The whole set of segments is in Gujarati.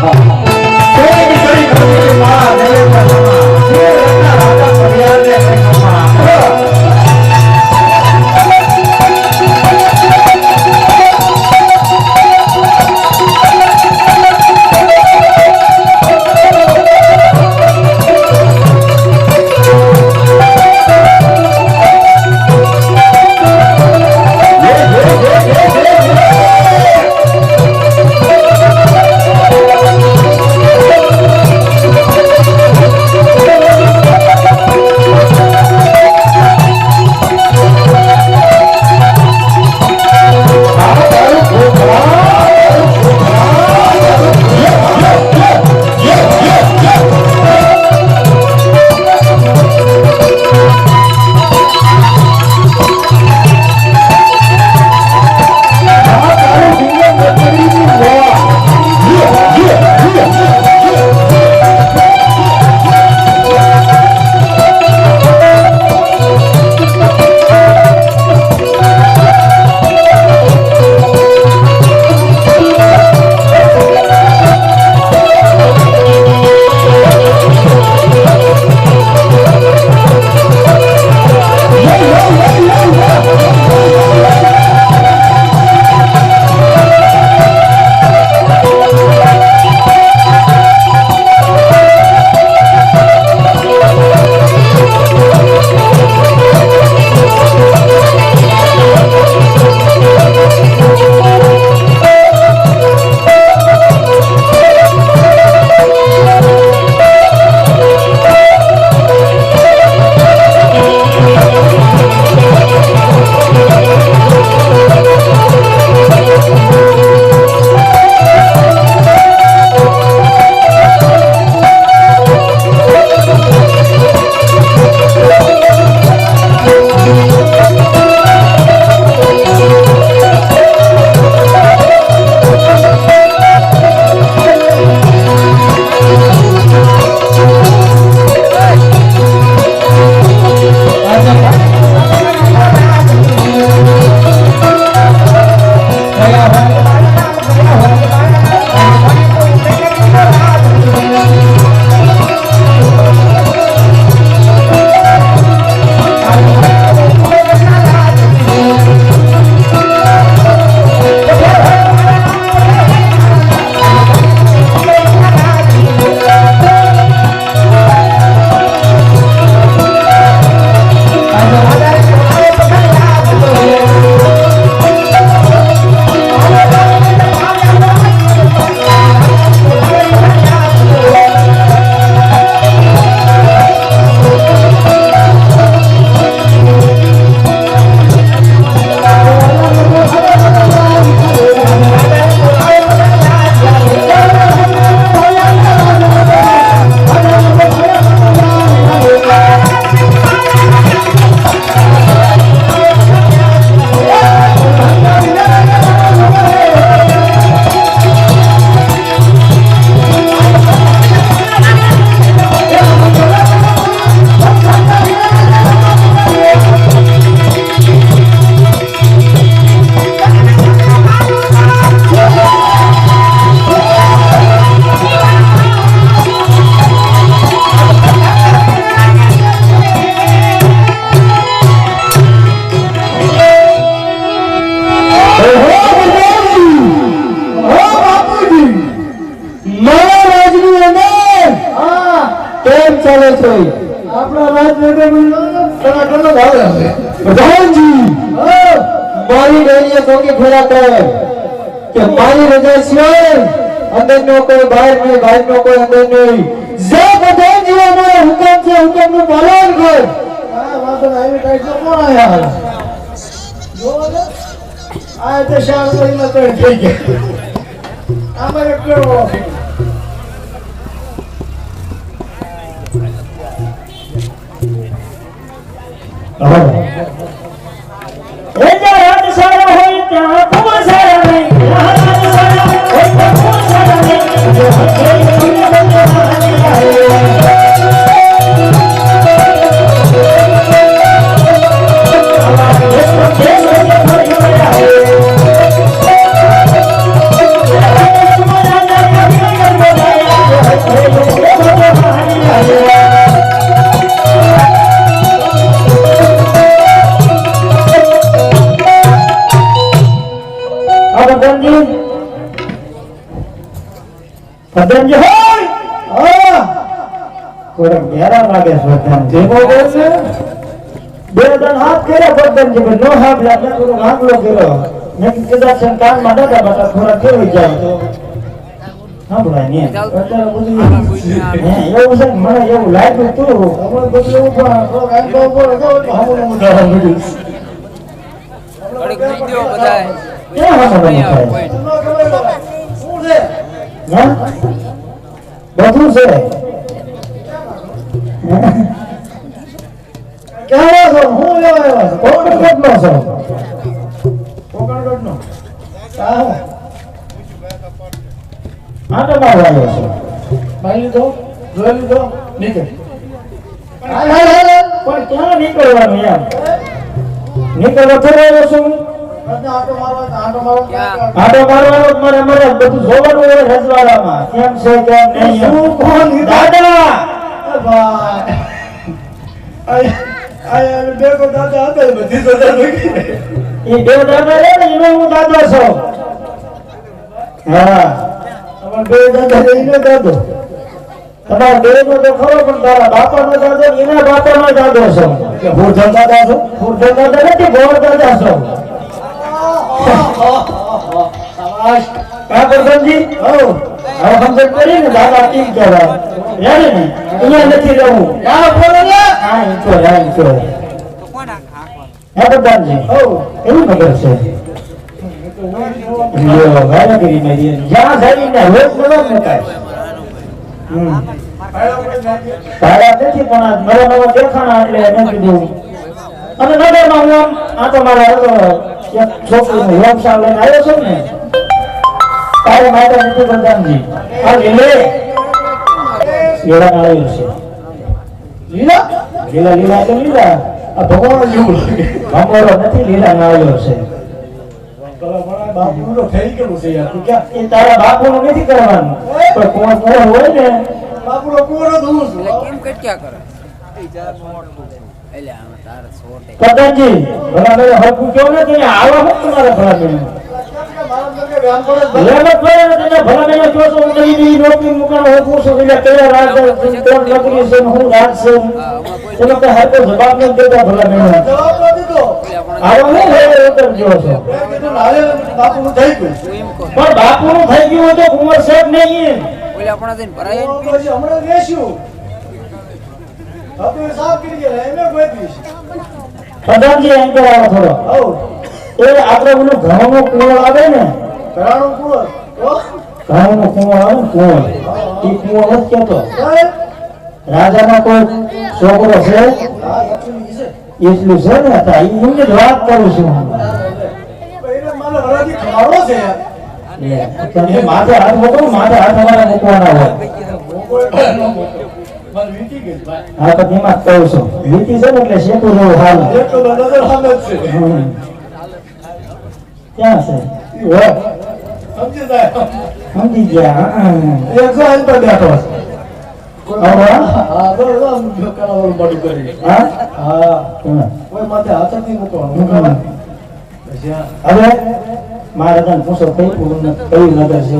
કોઈ સનાતનનો ભાવ આવે પ્રધાનજી મારી ડેરીએ કોકી ફેરા કરે કે મારી રજા સિવાય અંદર નો કોઈ બહાર નહીં બહાર નો કોઈ અંદર નહીં. જે પ્રધાનજી અમારો હુકમ છે હુકમનું પાલન કર. આ વાતો આ તે શાળ કરીને તો થઈ ગયા. આમાં એક કેવો પતંગજી હોય લાગે છે પતંગજી. જેવો બોલ છે બે ત્રણ હાથ કર્યા પતંગજી પણ નો હાથ લાગે થોડો આગલો કર્યો મેં કીધું છે ને કાનમાં દાદા બાટા થોડા કેવી જાય તો અત્યારે બધું હે, એવું છે ને મને એવું લાગ્યું તું બધું એવું પણ. ઘડીક બધાય થાય. શું છે? બધું છે. ક્યાં છો? હું લેવા આવ્યા છો? કોણ કેટલો છો? કોકણગઢનો. હા આટો મારવા આવ્યો છો. મારી લીધો? જોઈ નીકળ. પણ ક્યાં નીકળવાનું એમ? નીકળવા આવ્યો છું. આંટો મારવાનો મારે મારે બધું જોવાનું હોય રજવાડામાં. કેમ છે કેમ નહીં? શું કોણ દાદા! બે ને એનો હું દાદો છું? હા. અમારા બે દાદા છે, ઈને દાદો. તમારા બે નો તો ખરો પણ તારા બાપા નો દાદો એના બાપા નો દાદો છો. ભૂર દાદા છું? પૂરતો દાદા નથી ગોળ દાદા છો. કા હઉ. હવે સમજણ પડી ને દાદા કેમ કહેવાય યાર ને અહીંયા નથી રહેવું ના બોલો ને. હા ઈચો હા ઈચો હાંકવાનું? હે પ્રધાનજી હઉ. એવું નગર છે અને નગરમાં હું આ તો મારા છોકરીનો વ્યવસાય લઈને આવ્યો છું ને તારે માટે નથી લીલે છે લીલા આ ભગવાન જેવું ના છે તારા બાપુનું નથી કરવાનું પણ કોણ કોણ હોય ને કોરો કેમ કરે કરે એટલે કયા રાજ કોણ નોકરી છે ને હું રાજ છે? તમે જવાબ નથી દેતા ભલા મેં જવાબ ન આવા થઈ ગયું. તું કુંવર સાહેબ નહીં ઓલા પણ જઈને ભરાય તો પછી હમણાં વેચ્યું. હવે સાફ કરી ગયા એમે કોઈ દીશ પ્રધાનજી એમ કરાવો થોડો. હઉ એ આપણે પેલું ઘઉંનું કુંવળ આવે ને? ઘરાણું તો ઘઉંનું આવે ને કુંવર? એ કુંવળ જ કેતો? રાજાનો કોઈ છોકરો છે? એટલું છે ને? તો એમની જ વાત કરું છું. છે. માથે હાથ મૂકો માથે હાથ અમારે મૂકવાના હોય. હા તો એમાં કહું છું. વીતી છે ને એટલે શેતું જેવું હાલ. ક્યાં છે? સમજી ગયા એકસો પર બેઠો હવે? મારે પૂછો કઈ કઈ નગર છે?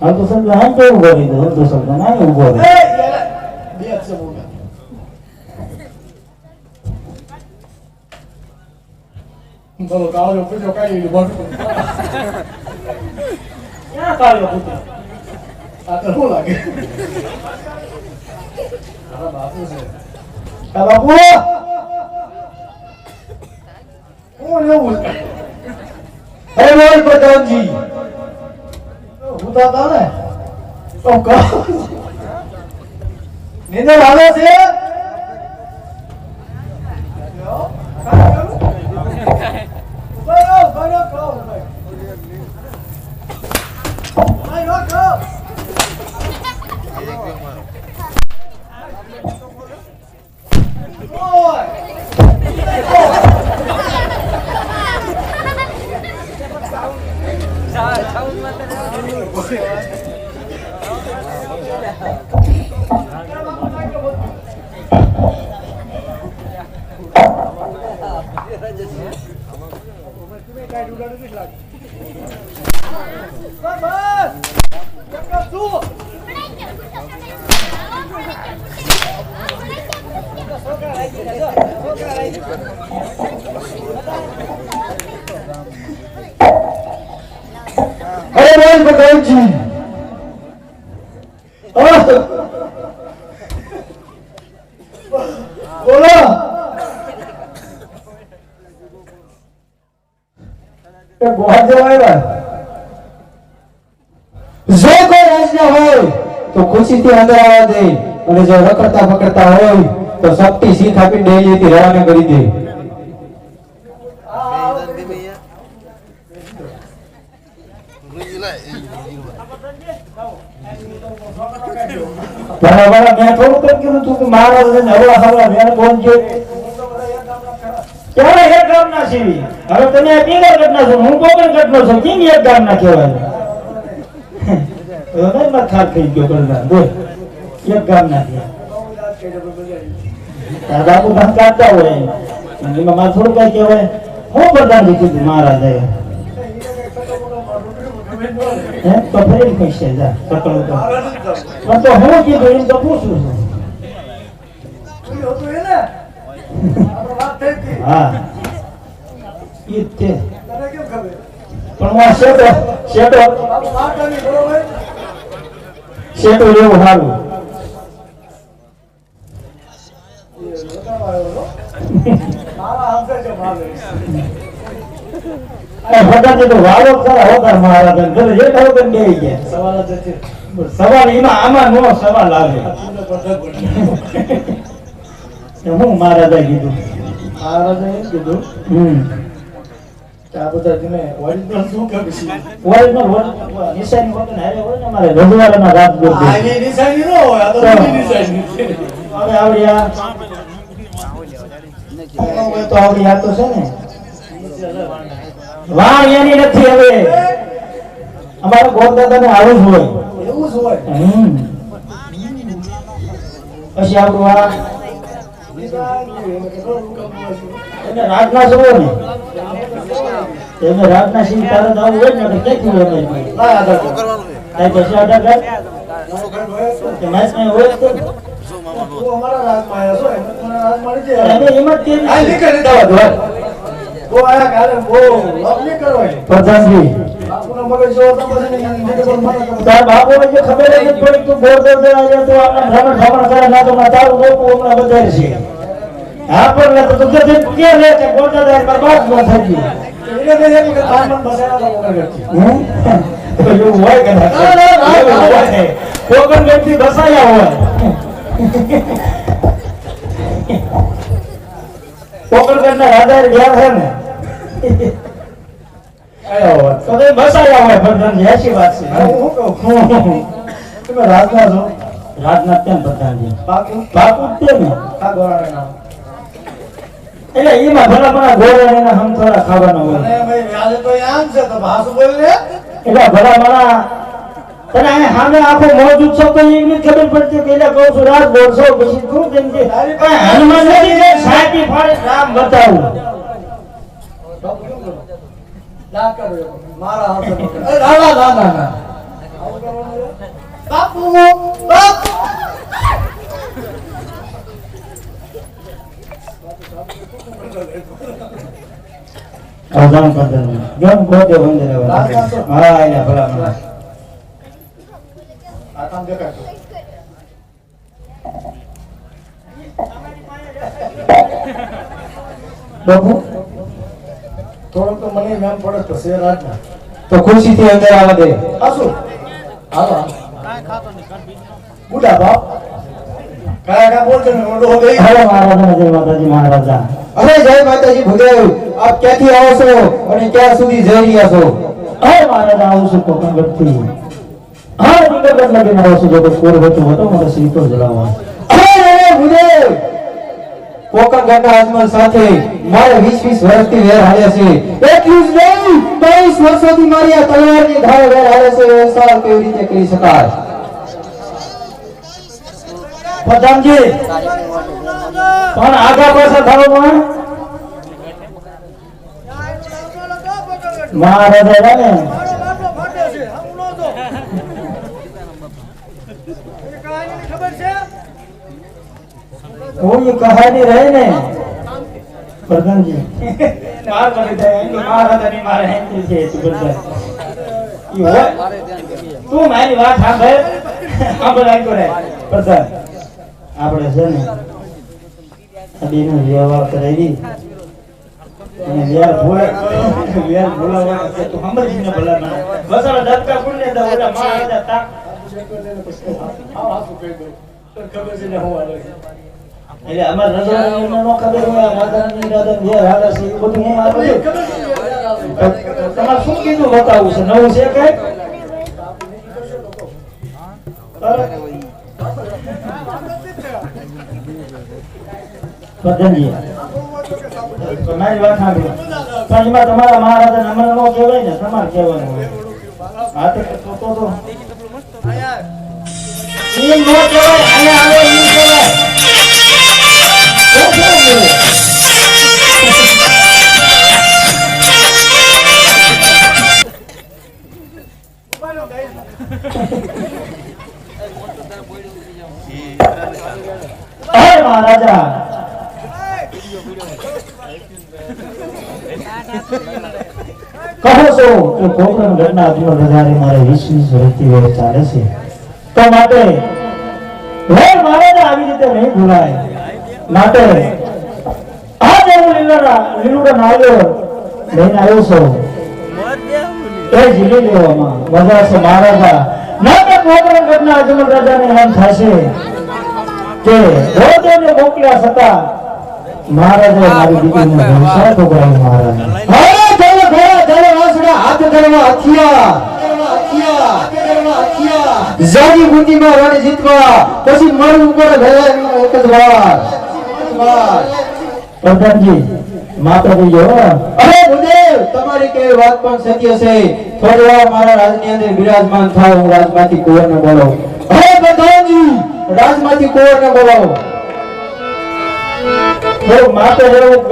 સારું કરે હલકો હલકો લ્યો હા તો સર હા તો ઊભો રહી. દો તો સર ના ઊભો છે. બોલો કાળો પૂછો કાઢી મોટું ક્યાં આ તો શું લાગે? છે. આ બાપુ? પ્રધાનજી. હું તો હતા ને? તો કહો. નીંદર આવે છે? અરે ભાઈ ભગવાનજી ગોવા જવા આવ્યા જો કોઈ રાજ્ય હોય, તો ખુશીથી અંદર આવવા દે. અને જો રખડતા પકડતા હોય, તો શક્તિ શીખ આપીને ડેલીથી રવાના કરી દે. ભલા મેં થોડું કેમ કીધું તું કે મહારાજ હવા હવા વેણ બોલ છે ક્યારે એક ગામ ના સીવી? હવે તમે પિંગર ઘટના છો, હું કોકણ નો છું કિંગ એક ગામ ના કહેવાય? હવે માં થાક થઈ ગયો બલરામ બોલ. એક ગામ ના થયા તારા બાપુ ધન કાઢતા હોય એમાં મારે થોડું કઈ કહેવાય. હું પ્રધાનજી કીધું મહારાજે હે? તો ફરી કહેશે, જા સકળ તો. તો હું કીધું, એમ તો પૂછું છું. હતું એ હા. ઈ તે પણ હું શેટો શેટો શેટો લેવું સારું સવાલ એમાં આમાં નો સવાલ આવે. હું મહારાજા કીધું. મહારાજે એમ કીધું. હમ. આ બધા તમે ઓરિજિનલ શું કે પછી ઓરિજિનલ ઓરિજિનલ નિશાની હોતું ને હારે હોય ને અમારે રજવાડાના રાત ગોળ આ એની નિશાની ન હોય આ તો તો. નિશાની છે. હવે આવડી આ હવે તો આવડી આ તો છે ને. વાણ એની નથી હવે. અમારે ગોરદાદાને આવું જ હોય. એવું જ હોય. પછી આપણું આ એને રાતના જોવો ને એને રાતના સિંહ તારે તો આવું હોય ને ક્યાંથી હોય. કાંઈ પછી આધાર કાર્ડ તો. કે મેચ નહીં હોય તો તું અમારા રાજમાં આવ્યો છો એમને તને રાજમાં લીધી અમે એમ જ કહીએ નીકળી જવા દો, હાલ. બહુ આયા કાલે બહુ લપ નહીં કરવાની. પ્રધાનજી તો. તાર બાપુને જે ખબર નથી પડી તું ગોળ ગોળ દેવા જાય તો આપણે ભ્રમણ ભ્રમણ કરે ના તો તારું રોકવું હમણાં વધારે છે હા ને તો તું કે કે રે કે બોલતા દાદા બરબાદ ન થઈ ગયું એને મેં કે તાર મન બસાડા તો હું તો એવું હોય કે ના? ના, ના, ના, એવું ના. વ્યક્તિ ઘસાયા હોય. કોકણ કરતા રાજા ગયા છે ને. તો તે બસાયા હોય પ્રધાનજી એસી વાત છે. હું કહું? તમે રાજના છો? રાજનાથ કેમ બધા પાકું. પાકું જ આ ગોરાના. એટલે એમાં ભલા ભલા ગોળા એના હમ થોડા ખાવાનો હોય અને ભાઈ વ્યાજે તો આમ છે તો ભાષુ બોલ ને. એટલે ભલા ભલા તને અહીં સામે આખો મોજૂદ છો તો એમની ખબર પડતી કે એટલે કહું છું રાત બોલશો પછી શું કેમ કે હનુમાન નથી કે સાહેબી ફાળે રામ બતાવું. મારા હાથે ના, ના, ના, ના? બાપુ બાપુ અવધાન કરતા ગમ ગોતે વંદે હા એને ભલા ભલા આ કામ દેખાય તો. બાપુ થોડોક તો મને નામ પડે તો શેર રાજના તો ખુશીથી અંદર આવવા દે. આ શું હાલો બુડા બાપ કાય કા બોલતો ને મોઢો ગઈ હલો મહારાજા જય માતાજી મહારાજા. અરે જય માતાજી ભૂદેવ આપ ક્યાંથી આવો છો અને ક્યાં સુધી જઈ રહ્યા છો? હવે મહારાજ આવું છું કોકણગઢથી હા નિકટ લગીને આવો છું જો કોર હતું મને સીતો જલાવવા. અરે અરે ભૂદેવ કોકણ આજમલ સાથે મારે 20 20 વર્ષથી વેર હાલે છે. એટલું જ નહીં 22 વર્ષોથી મારી આ તલવારની ધાર વેર હાલે છે. એ સાર કેવી રીતે કરી શકાય? પ્રધાનજી પણ આગા પાછા થવો પણ મહારાજ આવ્યા ને હું કહાની રહી ને પ્રધાનજી. માર કરી દે મહારાજાની મારે હેન્ડી છે સુગંધા પ્રધાન. આપણે છે ને આ બેનો વ્યવહાર કરાવી. અને વેર ભૂલે વેર ભૂલાવા છે, તો સમજી ને ભલા મને બસાડા ધક્કા કુંડે દા ઓલા માં હતા, તાક. ખબર છે ને હું આલે એટલે અમાર રજાની નો ખબર હોય માતાની રાધાની ઘેર હાલે છે એ બધું હું આપું આવે. તમારે શું કીધું બતાવું છે? નવું છે કઈ પ્રધાનજી તમારી વાત સાંભળી. પણ એમાં તમારા મહારાજા નમન નો કહેવાય ને તમારે કહેવાનું હોય. હા તો તો તો. તો નો કહેવાય અહીંયા આવે ઈ કહેવાય. છો કે કોકણ ઘટના વધારે મારે વીસ વીસ વર્ષથી વેર ચાલે છે. તો માટે વેર મારે આવી રીતે નહીં ભૂલાય. માટે આ જેવું લીલોડા, લીલુડા નાળિયેર લઈને આવ્યો છો, એ જીલી લેવામાં મજા છે મહારાજા. ના તો કોકણ ઘટના અજમલ રાજાને થશે કે રોદેને મોકલ્યા છતાં મહારાજે મારી દીકરીને ભંસાર ઠોકરાવી મહારાજ. હવે ચાલો ઘોડા વાસણા હાથ કરવા હથિયાર. હથિયાર બુદ્ધિમાં રણ જીતવા, પછી મન ઉપર ગયા એક બોલાવો. થોડું માતા જેવું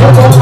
Oh,